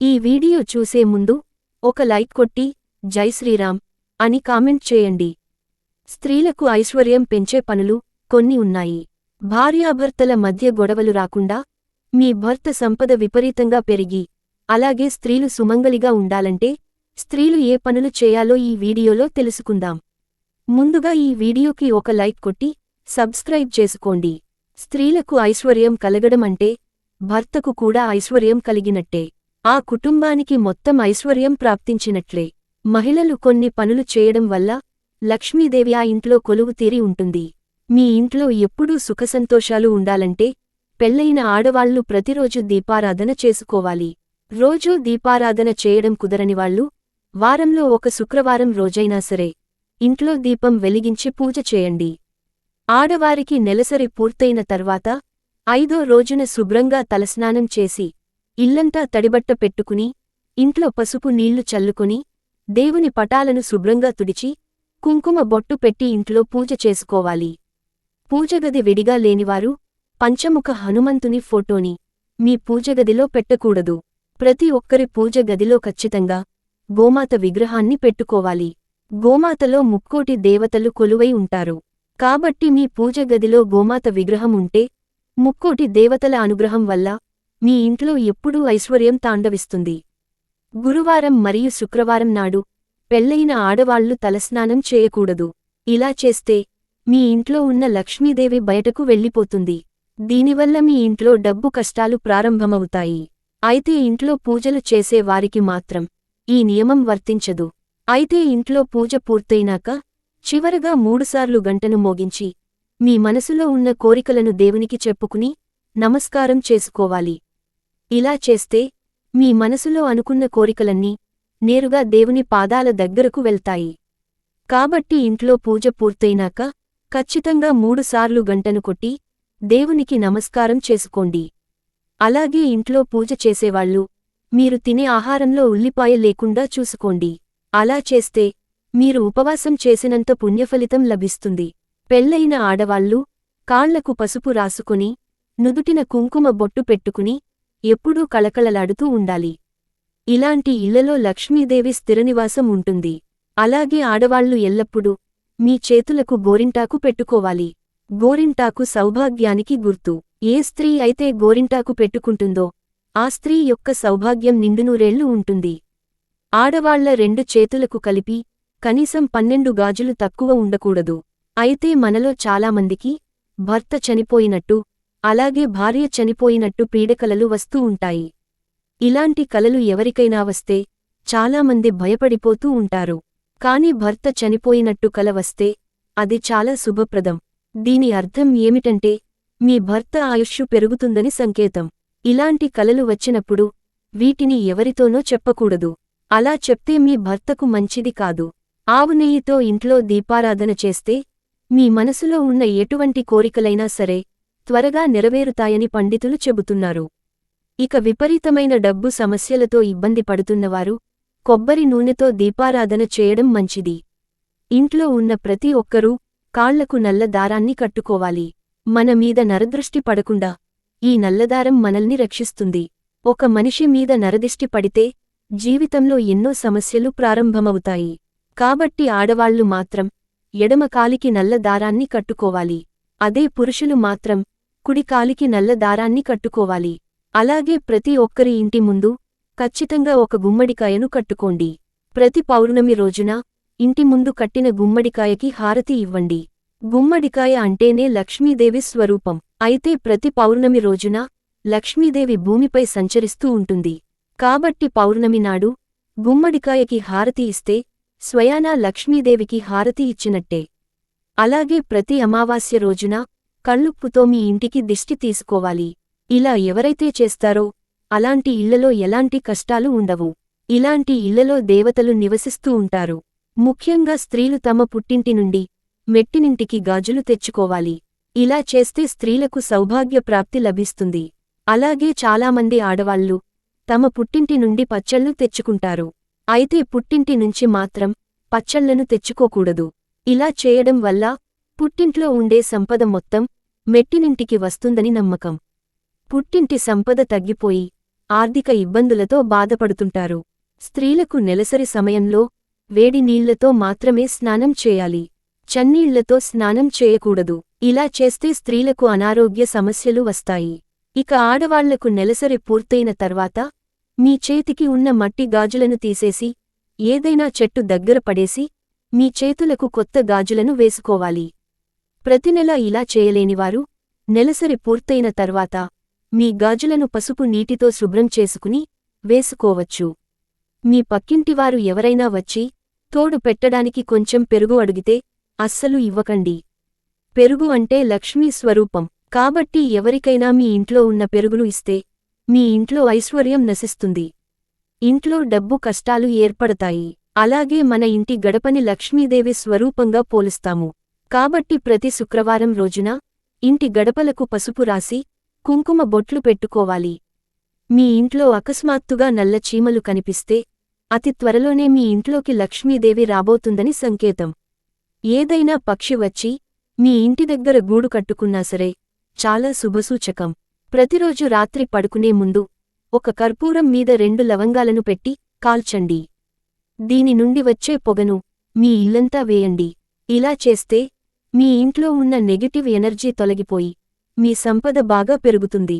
ఈ వీడియో చూసే ముందు ఒక లైక్ కొట్టి జై శ్రీరామ్ అని కామెంట్ చేయండి. స్త్రీలకు ఐశ్వర్యం పెంచే పనులు కొన్ని ఉన్నాయి. భార్యాభర్తల మధ్య గొడవలు రాకుండా మీ భర్త సంపద విపరీతంగా పెరిగి అలాగే స్త్రీలు సుమంగలిగా ఉండాలంటే స్త్రీలు ఏ పనులు చేయాలో ఈ వీడియోలో తెలుసుకుందాం. ముందుగా ఈ వీడియోకి ఒక లైక్ కొట్టి సబ్స్క్రైబ్ చేసుకోండి. స్త్రీలకు ఐశ్వర్యం కలగడం అంటే భర్తకు కూడా ఐశ్వర్యం కలిగినట్టే. ఆ కుటుంబానికి మొత్తం ఐశ్వర్యం ప్రాప్తించినట్లే. మహిళలు కొన్ని పనులు చేయడం వల్ల లక్ష్మీదేవి ఆ ఇంట్లో కొలువు తీరి ఉంటుంది. మీ ఇంట్లో ఎప్పుడూ సుఖసంతోషాలు ఉండాలంటే పెళ్ళైన ఆడవాళ్ళు ప్రతిరోజు దీపారాధన చేసుకోవాలి. రోజూ దీపారాధన చేయడం కుదరనివాళ్ళు వారంలో ఒక శుక్రవారం రోజైనా సరే ఇంట్లో దీపం వెలిగించి పూజ చేయండి. ఆడవారికి నెలసరి పూర్తయిన తర్వాత ఐదో రోజున శుభ్రంగా తలస్నానం చేసి ఇల్లంతా తడిబట్ట పెట్టుకుని ఇంట్లో పసుపు నీళ్ళు చల్లుకుని దేవుని పటాలను శుభ్రంగా తుడిచి కుంకుమ బొట్టు పెట్టి ఇంట్లో పూజ చేసుకోవాలి. పూజగది విడిగా లేనివారు పంచముఖ హనుమంతుని ఫోటోని మీ పూజగదిలో పెట్టకూడదు. ప్రతి ఒక్కరి పూజ గదిలో ఖచ్చితంగా గోమాత విగ్రహాన్ని పెట్టుకోవాలి. గోమాతలో ముక్కోటి దేవతలు కొలువై ఉంటారు. కాబట్టి మీ పూజ గదిలో గోమాత విగ్రహం ఉంటే ముక్కోటి దేవతల అనుగ్రహం వల్ల మీ ఇంట్లో ఎప్పుడూ ఐశ్వర్యం తాండవిస్తుంది. గురువారం మరియు శుక్రవారం నాడు పెళ్ళైన ఆడవాళ్ళు తలస్నానం చేయకూడదు. ఇలా చేస్తే మీ ఇంట్లో ఉన్న లక్ష్మీదేవి బయటకు వెళ్ళిపోతుంది. దీనివల్ల మీ ఇంట్లో డబ్బు కష్టాలు ప్రారంభమవుతాయి. అయితే ఇంట్లో పూజలు చేసే వారికి మాత్రం ఈ నియమం వర్తించదు. అయితే ఇంట్లో పూజ పూర్తయినాక చివరగా మూడుసార్లు గంటను మోగించి మీ మనసులో ఉన్న కోరికలను దేవునికి చెప్పుకుని నమస్కారం చేసుకోవాలి. ఇలా చేస్తే మీ మనసులో అనుకున్న కోరికలన్నీ నేరుగా దేవుని పాదాల దగ్గరకు వెళ్తాయి. కాబట్టి ఇంట్లో పూజ పూర్తయినాక ఖచ్చితంగా మూడుసార్లు గంటను కొట్టి దేవునికి నమస్కారం చేసుకోండి. అలాగే ఇంట్లో పూజ చేసేవాళ్ళు మీరు తినే ఆహారంలో ఉల్లిపాయ లేకుండా చూసుకోండి. అలా చేస్తే మీరు ఉపవాసం చేసినంత పుణ్యఫలితం లభిస్తుంది. పెళ్ళైన ఆడవాళ్ళు కాళ్ళకు పసుపు రాసుకుని నుదుటిన కుంకుమ బొట్టు పెట్టుకుని ఎప్పుడూ కళకళలాడుతూ ఉండాలి. ఇలాంటి ఇళ్ళలో లక్ష్మీదేవి స్థిరనివాసం ఉంటుంది. అలాగే ఆడవాళ్ళు ఎల్లప్పుడూ మీ చేతులకు గోరింటాకు పెట్టుకోవాలి. గోరింటాకు సౌభాగ్యానికి గుర్తు. ఏ స్త్రీ అయితే గోరింటాకు పెట్టుకుంటుందో ఆ స్త్రీ యొక్క సౌభాగ్యం నిండునూరేళ్ళు ఉంటుంది. ఆడవాళ్ళ రెండు చేతులకు కలిపి కనీసం పన్నెండు గాజులు తక్కువ ఉండకూడదు. అయితే మనలో చాలామందికి భర్త చనిపోయినట్టు అలాగే భార్య చనిపోయినట్టు పీడకలలు వస్తూ ఉంటాయి. ఇలాంటి కలలు ఎవరికైనా వస్తే చాలామంది భయపడిపోతూ ఉంటారు. కాని భర్త చనిపోయినట్టు కల వస్తే అది చాలా శుభప్రదం. దీని అర్థం ఏమిటంటే మీ భర్త ఆయుష్షు పెరుగుతుందని సంకేతం. ఇలాంటి కలలు వచ్చినప్పుడు వీటిని ఎవరితోనో చెప్పకూడదు. అలా చెప్తే మీ భర్తకు మంచిది కాదు. ఆవు నెయ్యితో ఇంట్లో దీపారాధన చేస్తే మీ మనసులో ఉన్న ఎటువంటి కోరికలైనా సరే త్వరగా నెరవేరుతాయని పండితులు చెబుతున్నారు. ఇక విపరీతమైన డబ్బు సమస్యలతో ఇబ్బంది పడుతున్నవారు కొబ్బరి నూనెతో దీపారాధన చేయడం మంచిది. ఇంట్లో ఉన్న ప్రతి ఒక్కరూ కాళ్ళకు నల్ల దారాన్ని కట్టుకోవాలి. మన మీద నరదృష్టి పడకుండా ఈ నల్లదారం మనల్ని రక్షిస్తుంది. ఒక మనిషి మీద నరదిష్టి పడితే జీవితంలో ఎన్నో సమస్యలు ప్రారంభమవుతాయి. కాబట్టి ఆడవాళ్ళు మాత్రం ఎడమ కాలికి నల్ల దారాన్ని కట్టుకోవాలి. అదే పురుషులు మాత్రం కుడికాలికి నల్ల దారాన్ని కట్టుకోవాలి. అలాగే ప్రతి ఒక్కరి ఇంటి ముందు ఖచ్చితంగా ఒక గుమ్మడికాయను కట్టుకోండి. ప్రతి పౌర్ణమి రోజున ఇంటి ముందు కట్టిన గుమ్మడికాయకి హారతి ఇవ్వండి. గుమ్మడికాయ అంటేనే లక్ష్మీదేవి స్వరూపం. అయితే ప్రతి పౌర్ణమి రోజున లక్ష్మీదేవి భూమిపై సంచరిస్తూ ఉంటుంది. కాబట్టి పౌర్ణమి నాడు గుమ్మడికాయకి హారతి ఇస్తే స్వయానా లక్ష్మీదేవికి హారతి ఇచ్చినట్టే. అలాగే ప్రతి అమావాస్య రోజున కళ్ళుప్పుతో మీ ఇంటికి దిష్టి తీసుకోవాలి. ఇలా ఎవరైతే చేస్తారో అలాంటి ఇళ్ళలో ఎలాంటి కష్టాలు ఉండవు. ఇలాంటి ఇళ్ళలో దేవతలు నివసిస్తూ ఉంటారు. ముఖ్యంగా స్త్రీలు తమ పుట్టింటి నుండి మెట్టినింటికి గాజులు తెచ్చుకోవాలి. ఇలా చేస్తే స్త్రీలకు సౌభాగ్య ప్రాప్తి లభిస్తుంది. అలాగే చాలామంది ఆడవాళ్ళు తమ పుట్టింటి నుండి పచ్చళ్ళు తెచ్చుకుంటారు. అయితే పుట్టింటి నుంచి మాత్రం పచ్చళ్ళను తెచ్చుకోకూడదు. ఇలా చేయడం వల్ల పుట్టింట్లో ఉండే సంపద మొత్తం మెట్టినింటికి వస్తుందని నమ్మకం. పుట్టింటి సంపద తగ్గిపోయి ఆర్థిక ఇబ్బందులతో బాధపడుతుంటారు. స్త్రీలకు నెలసరి సమయంలో వేడి నీళ్ళతో మాత్రమే స్నానం చేయాలి. చన్నీళ్ళతో స్నానం చేయకూడదు. ఇలా చేస్తే స్త్రీలకు అనారోగ్య సమస్యలు వస్తాయి. ఇక ఆడవాళ్ళకు నెలసరి పూర్తయిన తర్వాత మీ చేతికి ఉన్న మట్టి గాజులను తీసేసి ఏదైనా చెట్టు దగ్గర పడేసి మీ చేతులకు కొత్త గాజులను వేసుకోవాలి. ప్రతి నెల ఇలా చేయలేనివారు నెలసరి పూర్తయిన తర్వాత మీ గాజులను పసుపు నీటితో శుభ్రం చేసుకుని వేసుకోవచ్చు. మీ పక్కింటివారు ఎవరైనా వచ్చి తోడు పెట్టడానికి కొంచెం పెరుగు అడిగితే అస్సలు ఇవ్వకండి. పెరుగు అంటే లక్ష్మీ స్వరూపం. కాబట్టి ఎవరికైనా మీ ఇంట్లో ఉన్న పెరుగును ఇస్తే మీ ఇంట్లో ఐశ్వర్యం నశిస్తుంది. ఇంట్లో డబ్బు కష్టాలు ఏర్పడతాయి. అలాగే మన ఇంటి గడపని లక్ష్మీదేవి స్వరూపంగా పోలుస్తాము. కాబట్టి ప్రతి శుక్రవారం రోజున ఇంటి గడపలకు పసుపు రాసి కుంకుమ బొట్లు పెట్టుకోవాలి. మీ ఇంట్లో అకస్మాత్తుగా నల్ల చీమలు కనిపిస్తే అతి త్వరలోనే మీ ఇంట్లోకి లక్ష్మీదేవి రాబోతుందని సంకేతం. ఏదైనా పక్షి వచ్చి మీ ఇంటి దగ్గర గూడు కట్టుకున్నా సరే చాలా శుభసూచకం. ప్రతిరోజు రాత్రి పడుకునే ముందు ఒక కర్పూరం మీద రెండు లవంగాలను పెట్టి కాల్చండి. దీని నుండి వచ్చే పొగను మీ ఇల్లంతా వేయండి. ఇలా చేస్తే మీ ఇంట్లో ఉన్న నెగటివ్ ఎనర్జీ తొలగిపోయి మీ సంపద బాగా పెరుగుతుంది.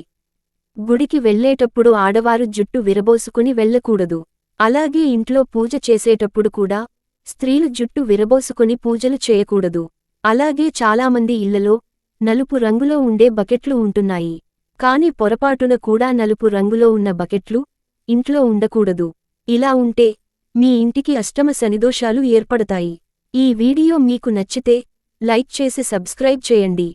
గుడికి వెళ్ళేటప్పుడు ఆడవారు జుట్టు విరబోసుకుని వెళ్ళకూడదు. అలాగే ఇంట్లో పూజ చేసేటప్పుడు కూడా స్త్రీలు జుట్టు విరబోసుకుని పూజలు చేయకూడదు. అలాగే చాలామంది ఇళ్ళలో నలుపు రంగులో ఉండే బకెట్లు ఉంటున్నాయి. కాని పొరపాటున కూడా నలుపు రంగులో ఉన్న బకెట్లు ఇంట్లో ఉండకూడదు. ఇలా ఉంటే మీ ఇంటికి అష్టమ శనిదోషాలు ఏర్పడతాయి. ఈ వీడియో మీకు నచ్చితే లైక్ చేసి సబ్స్క్రైబ్ చేయండి.